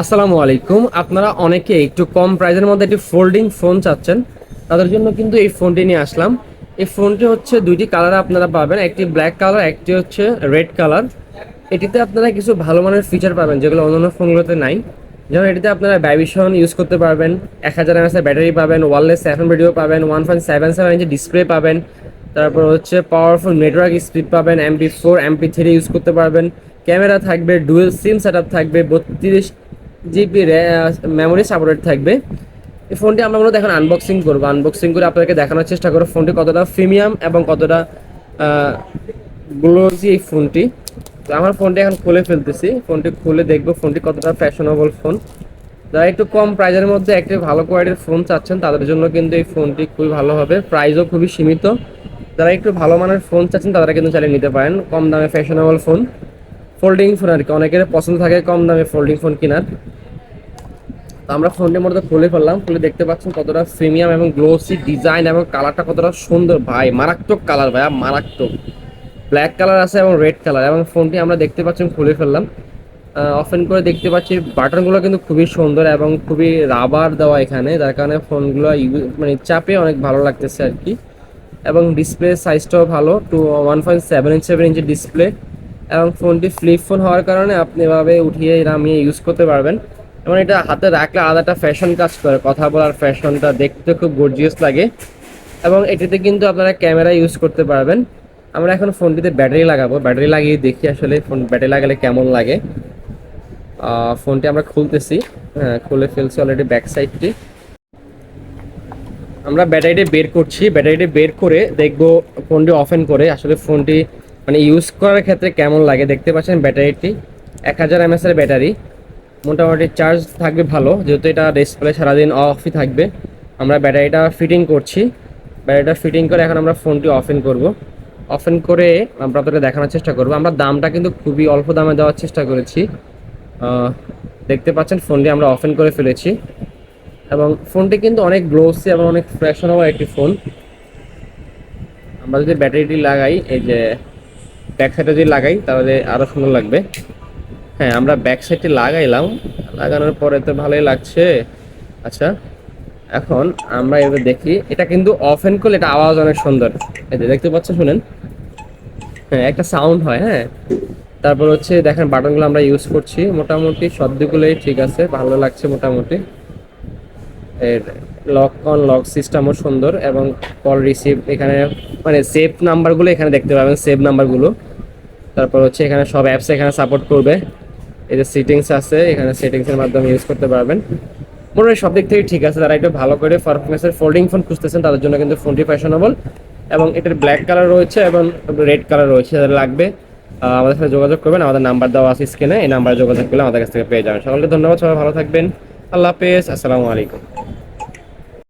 আসসালামু আলাইকুম। আপনারা অনেকে একটু কম প্রাইসের মধ্যে একটি ফোল্ডিং ফোন চাচ্ছেন। তাদের জন্য কিন্তু এই ফোনটি নিয়ে আসলাম। এই ফোনটি হচ্ছে দুইটি কালার আপনারা পাবেন। একটি ব্ল্যাক কালার একটি হচ্ছে রেড কালার এটিতে আপনারা কিছু ভালো মানের ফিচার পাবেন, যেগুলো অন্যান্য ফোনগুলোতে নাই। যেমন এটিতে আপনারা ব্যাবিশন ইউজ করতে পারবেন। এক হাজার এমএসের ব্যাটারি পাবেন ওয়ারলেস সেভেন ভিডিও পাবেন one point seven seven inch display পাবেন। তারপর হচ্ছে পাওয়ারফুল নেটওয়ার্ক স্পিড পাবেন MP four MP three use করতে পারবেন। ক্যামেরা থাকবে ডুয়েল সিম সেট থাকবে, বত্রিশ জিবি মেমোরি সাপোর্টেড থাকবে। এই ফোনটি আমরা মূলত এখন আনবক্সিং করব। আনবক্সিং করে আপনাদেরকে দেখানোর চেষ্টা করব ফোনটি কতটা প্রিমিয়াম এবং কতটা গ্লোজি এই ফোনটি। তো আমার ফোনটি এখন খুলে ফেলতেছি। ফোনটি খুলে দেখব ফোনটি কতটা ফ্যাশনেবল ফোন যারা একটু কম প্রাইজের মধ্যে একটি ভালো কোয়ালিটির ফোন চাচ্ছেন, তাদের জন্য কিন্তু এই ফোনটি খুবই ভালো হবে। প্রাইসও খুবই সীমিত। যারা একটু ভালো মানের ফোন চাচ্ছেন, তারা কিন্তু চালিয়ে নিতে পারেন। কম দামে ফ্যাশনেবল ফোন ফোল্ডিং ফোন আর কি। অনেকের পছন্দ থাকে কম দামে ফোল্ডিং ফোন কেনার। তো আমরা ফোনটির মধ্যে খুলে ফেললাম, খুলে দেখতে পাচ্ছেন কতটা প্রিমিয়াম এবং গ্লোসি ডিজাইন এবং কালারটা কতটা সুন্দর। ভাই, মারাত্মক কালার ভাই মারাত্মক। ব্ল্যাক কালার আছে এবং রেড কালার এবং ফোনটি আমরা দেখতে পাচ্ছেন খুলে ফেললাম। অফেন করে দেখতে পাচ্ছি বাটনগুলো কিন্তু খুবই সুন্দর এবং খুবই রাবার দেওয়া এখানে, যার কারণে ফোনগুলো মানে চাপে অনেক ভালো লাগতেছে আর কি এবং ডিসপ্লে সাইজটাও ভালো two one point seven inch seven ইঞ্চের display এবং ফোনটি ফ্লিপ ফোন হওয়ার কারণে আপনি এভাবে উঠিয়ে নামিয়ে ইউজ করতে পারবেন। এবং এটা হাতে রাখলে আলাদা একটা ফ্যাশন কাজ করে। কথা বলার ফ্যাশনটা দেখতে খুব গর্জিয়াস লাগে। এবং এটিতে কিন্তু আপনারা ক্যামেরা ইউজ করতে পারবেন। আমরা এখন ফোনটিতে ব্যাটারি লাগাবো। ব্যাটারি লাগিয়ে দেখি আসলে ফোন, ব্যাটারি লাগালে কেমন লাগে। ফোনটি আমরা খুলতেছি। হ্যাঁ খুলে ফেলছি অলরেডি ব্যাক সাইডটি আমরা ব্যাটারিটি বের করছি। ব্যাটারিটি বের করে দেখব ফোনটি অফেন করে আসলে ফোনটি মানে ইউজ করার ক্ষেত্রে কেমন লাগে। দেখতে পাচ্ছেন ব্যাটারিটি। এক হাজার এমএস এর ব্যাটারি। মোটামুটি চার্জ থাকবে ভালো, যেহেতু এটা ডিসপ্লে সারাদিন অফই থাকবে। আমরা ব্যাটারিটা ফিটিং করছি। ব্যাটারিটা ফিটিং করে এখন আমরা ফোনটি অফেন করব। অফেন করে আমরা আপনাদের দেখানোর চেষ্টা করব। আমরা দামটা কিন্তু খুবই অল্প দামে দেওয়ার চেষ্টা করেছি। দেখতে পাচ্ছেন ফোনটি আমরা অফেন করে ফেলেছি। এবং ফোনটি কিন্তু অনেক গ্লোসি এবং অনেক ফ্রেশনেবল একটি ফোন আমরা যদি ব্যাটারিটি লাগাই, এই যে ব্যাক সাইডে যদি লাগাই, তাহলে আরও সুন্দর লাগবে। হ্যাঁ আমরা ব্যাক সাইডে লাগাইলাম। লাগানোর পরে তো ভালোই লাগছে। আচ্ছা এখন আমরা এবার দেখি, এটা কিন্তু অফেন করলে এটা আওয়াজ অনেক সুন্দর। এই যে দেখতে পাচ্ছ শুনেন? হ্যাঁ একটা সাউন্ড হয় হ্যাঁ। তারপর হচ্ছে, দেখেন বাটনগুলো আমরা ইউজ করছি। মোটামুটি সবদিকগুলোই ঠিক আছে, ভালো লাগছে মোটামুটি। এর লক অন লক সিস্টেমও সুন্দর এবং কল রিসিভ এখানে মানে সেভ নাম্বারগুলো এখানে দেখতে পাবেন সেভ নাম্বারগুলো তারপর হচ্ছে, এখানে সব অ্যাপস এখানে সাপোর্ট করবে। এই যে সেটিংস আছে, এখানে সেটিংসের মাধ্যমে ইউজ করতে পারবেন। মনে হয় সব দিক থেকে ঠিক আছে, যারা একটু ভালো করে পারফরমেন্সের ফোল্ডিং ফোন খুঁজতেছেন, তাদের জন্য কিন্তু ফোনটি ফ্যাশনেবল এবং এটার ব্ল্যাক কালার রয়েছে এবং রেড কালার রয়েছে, যাদের লাগবে আমাদের সাথে যোগাযোগ করবেন। আমাদের নাম্বার দেওয়া আছে স্ক্রিনে এই নাম্বারে যোগাযোগ করলে আমাদের কাছ থেকে পেয়ে যাবেন। সকলকে ধন্যবাদ, সবাই ভালো থাকবেন। আল্লাহ হাফেজ, আসসালামু আলাইকুম।